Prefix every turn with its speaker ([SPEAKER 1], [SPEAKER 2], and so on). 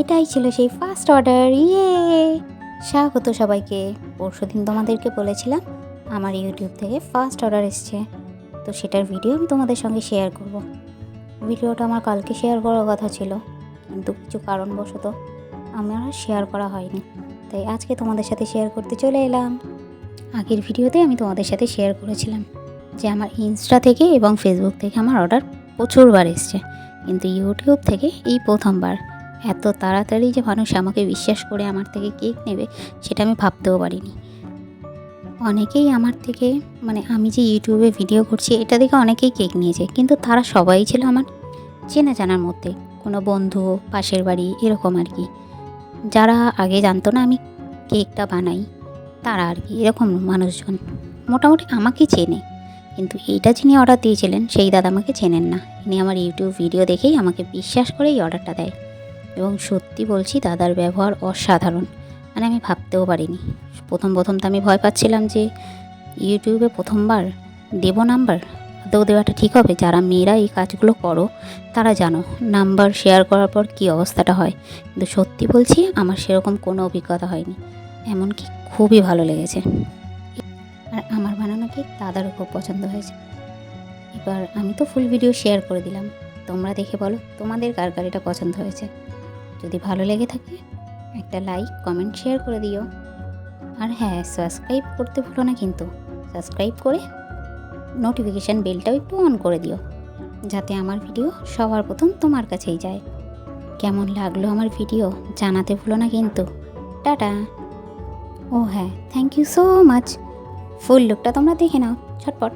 [SPEAKER 1] এটাই ছিল সেই ফার্স্ট অর্ডার ইয়ে স্বাগত সবাইকে। পরশু দিন তোমাদেরকে বলেছিলাম, আমার ইউটিউব থেকে ফার্স্ট অর্ডার এসছে। তো সেটার ভিডিও আমি তোমাদের সঙ্গে শেয়ার করব। ভিডিওটা আমার কালকে শেয়ার করার কথা ছিল, কিন্তু কিছু কারণবশত আমার শেয়ার করা হয়নি। তাই আজকে তোমাদের সাথে শেয়ার করতে চলে এলাম। আগের ভিডিওতে আমি তোমাদের সাথে শেয়ার করেছিলাম যে আমার ইনস্টা থেকে এবং ফেসবুক থেকে আমার অর্ডার প্রচুরবার এসছে। কিন্তু ইউটিউব থেকে এই প্রথমবার এত তাড়াতাড়ি যে মানুষ আমাকে বিশ্বাস করে আমার থেকে কেক নেবে, সেটা আমি ভাবতেও পারিনি। অনেকেই আমার থেকে মানে আমি যে ইউটিউবে ভিডিও করছি, এটা দেখে অনেকেই কেক নিয়েছে, কিন্তু তারা সবাই ছিল আমার চেনা জানার মধ্যে। কোনো বন্ধু, পাশের বাড়ি, এরকম আর কি। যারা আগে জানতো না আমি কেকটা বানাই, তারা আর কি, এরকম মানুষজন। মোটামুটি আমাকে চেনে, কিন্তু এইটা যিনি অর্ডার দিয়েছিলেন, সেই দাদা আমাকে চেনেন না। ইনি আমার ইউটিউব ভিডিও দেখেই আমাকে বিশ্বাস করে এই অর্ডারটা দেয়। এবং সত্যি বলছি দাদার ব্যবহার অসাধারণ। মানে আমি ভাবতেও পারিনি। প্রথম প্রথম তো আমি ভয় পাচ্ছিলাম যে ইউটিউবে প্রথমবার দেব নাম্বার? আদৌ দেওয়াটা ঠিক হবে? যারা মেয়েরা এই কাজগুলো করো, তারা জানো নাম্বার শেয়ার করার পর কী অবস্থাটা হয়। কিন্তু সত্যি বলছি, আমার সেরকম কোনো অভিজ্ঞতা হয়নি। এমনকি খুবই ভালো লেগেছে। আর আমার বানানো কেক দাদারও খুব পছন্দ হয়েছে। এবার আমি তো ফুল ভিডিও শেয়ার করে দিলাম। তোমরা দেখে বলো তোমাদের কার এটা পছন্দ হয়েছে। যদি ভালো লেগে থাকে, একটা লাইক কমেন্ট শেয়ার করে দিও। আর হ্যাঁ সাবস্ক্রাইব করতে ভুলো না কিন্তু। সাবস্ক্রাইব করে নোটিফিকেশান বেলটাও একটু অন করে দিও, যাতে আমার ভিডিও সবার প্রথম তোমার কাছেই যায়। কেমন লাগল আমার ভিডিও জানাতে ভুলো না কিন্তু। টাটা। ও হ্যাঁ thank you so much full লুকটা তোমরা দেখে নাও ছটপট